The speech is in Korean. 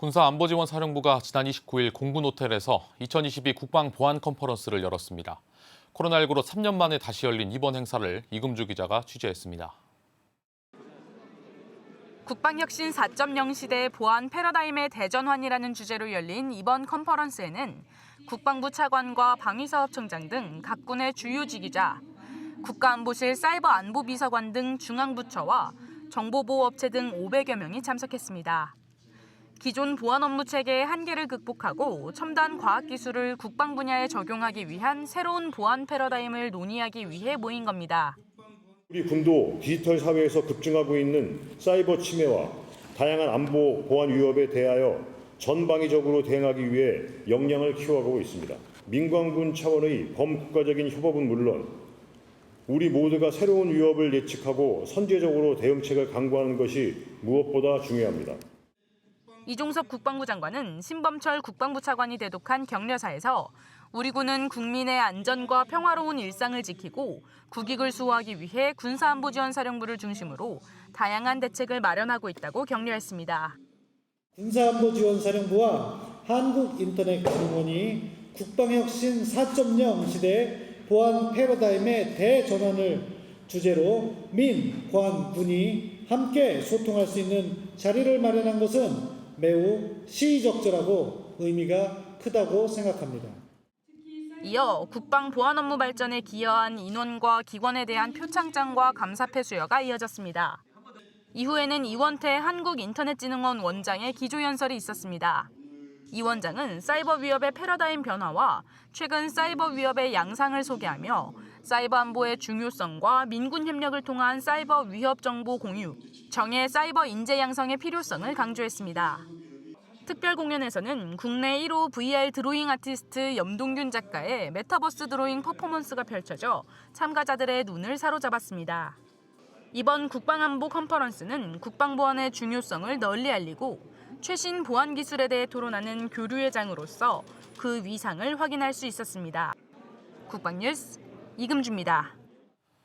군사안보지원사령부가 지난 29일 공군 호텔에서 2022 국방 보안 컨퍼런스를 열었습니다. 코로나19로 3년 만에 다시 열린 이번 행사를 이금주 기자가 취재했습니다. 국방혁신 4.0 시대 보안 패러다임의 대전환이라는 주제로 열린 이번 컨퍼런스에는 국방부 차관과 방위사업청장 등 각군의 주요 지휘자, 국가안보실 사이버안보비서관 등 중앙부처와 정보보호업체 등 500여 명이 참석했습니다. 기존 보안 업무 체계의 한계를 극복하고 첨단 과학 기술을 국방 분야에 적용하기 위한 새로운 보안 패러다임을 논의하기 위해 모인 겁니다. 우리 군도 디지털 사회에서 급증하고 있는 사이버 침해와 다양한 안보 보안 위협에 대하여 전방위적으로 대응하기 위해 역량을 키워가고 있습니다. 민관군 차원의 범국가적인 협업은 물론 우리 모두가 새로운 위협을 예측하고 선제적으로 대응책을 강구하는 것이 무엇보다 중요합니다. 이종섭 국방부 장관은 신범철 국방부 차관이 대독한 격려사에서 우리 군은 국민의 안전과 평화로운 일상을 지키고 국익을 수호하기 위해 군사안보지원사령부를 중심으로 다양한 대책을 마련하고 있다고 격려했습니다. 군사안보지원사령부와 한국인터넷금융원이 국방혁신 4.0 시대 보안 패러다임의 대전환을 주제로 민, 관, 군이 함께 소통할 수 있는 자리를 마련한 것은 매우 시의적절하고 의미가 크다고 생각합니다. 이어 국방 보안 업무 발전에 기여한 인원과 기관에 대한 표창장과 감사패 수여가 이어졌습니다. 이후에는 이원태 한국인터넷진흥원 원장의 기조연설이 있었습니다. 이 원장은 사이버 위협의 패러다임 변화와 최근 사이버 위협의 양상을 소개하며 사이버 안보의 중요성과 민군 협력을 통한 사이버 위협 정보 공유, 정예 사이버 인재 양성의 필요성을 강조했습니다. 특별 공연에서는 국내 1호 VR 드로잉 아티스트 염동균 작가의 메타버스 드로잉 퍼포먼스가 펼쳐져 참가자들의 눈을 사로잡았습니다. 이번 국방안보 컨퍼런스는 국방보안의 중요성을 널리 알리고 최신 보안 기술에 대해 토론하는 교류의 장으로서 그 위상을 확인할 수 있었습니다. 국방뉴스 이금주입니다.